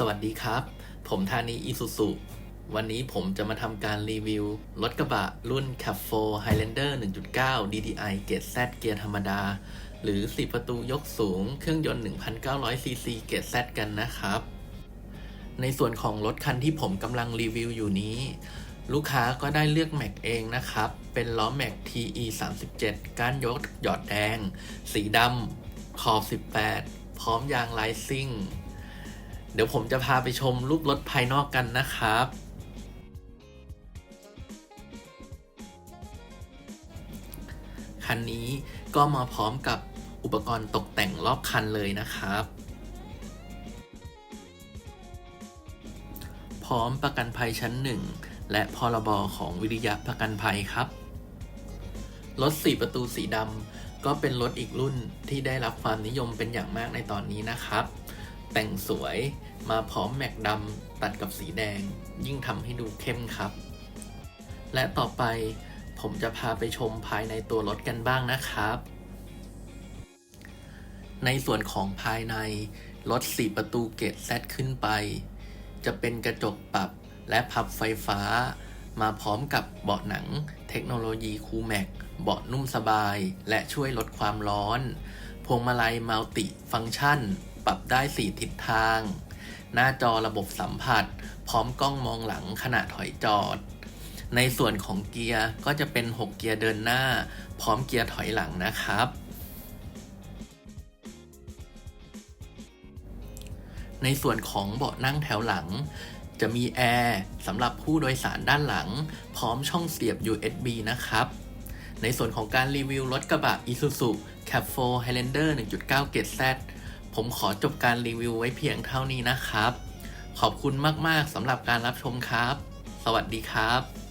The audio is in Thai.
สวัสดีครับ ผมธานีอิสุสุวันนี้ผมจะมาทำการรีวิว รถกระบะรุ่น c a p 4 Highlander 1.9 DDI เกียรด Z เกียร์ธรรมดา หรือ 4 ประตูยกสูง เครื่องยนต์ 1,900ซีซีเกรด Z กันนะครับ ในส่วนของรถคันที่ผมกำลังรีวิวอยู่นี้ ลูกค้าก็ได้เลือกแม็กเองนะครับ เป็นล้อแม็ก TE 37 ก้านยกหยอดแดง สีดำขอบ 18 พร้อมยางลายซิ่ง เดี๋ยวผมจะพาไปชมรูปรถภายนอกกันนะครับ คันนี้ก็มาพร้อมกับอุปกรณ์ตกแต่งรอบคันเลยนะครับ พร้อมประกันภัยชั้น 1 และพรบของวิริยะประกันภัยครับ รถ 4 ประตูสีดำก็เป็นรถอีกรุ่นที่ได้รับความนิยมเป็นอย่างมากในตอนนี้นะครับ แต่งสวยมาพร้อมแม็กดำตัดกับสีแดง ยิ่งทำให้ดูเข้มครับ และต่อไปผมจะพาไปชมภายในตัวรถกันบ้างนะครับ ในส่วนของภายในรถ4ประตูเกตแซขึ้นไป จะเป็นกระจกปรับและพับไฟฟ้า มาพร้อมกับเบาะหนัง เทคโนโลยีคูแม็กเบาะนุ่มสบาย และช่วยลดความร้อน พวงมาลัยมัลติฟังก์ชัน ปรับได้ 4 ทิศทาง หน้าจอระบบสัมผัส พร้อมกล้องมองหลังขณะถอยจอด ในส่วนของเกียร์ก็จะเป็น 6 เกียร์เดินหน้า พร้อมเกียร์ถอยหลังนะครับในส่วนของเบาะนั่งแถวหลัง จะมีแอร์สำหรับผู้โดยสารด้านหลัง พร้อมช่องเสียบ USB นะครับ ในส่วนของการรีวิวรถกระบะ Isuzu Cap 4 Highlander 1.9เกรด Z ผมขอจบการรีวิวไว้เพียงเท่านี้นะครับ ขอบคุณมาก ๆสำหรับการรับชมครับ สวัสดีครับ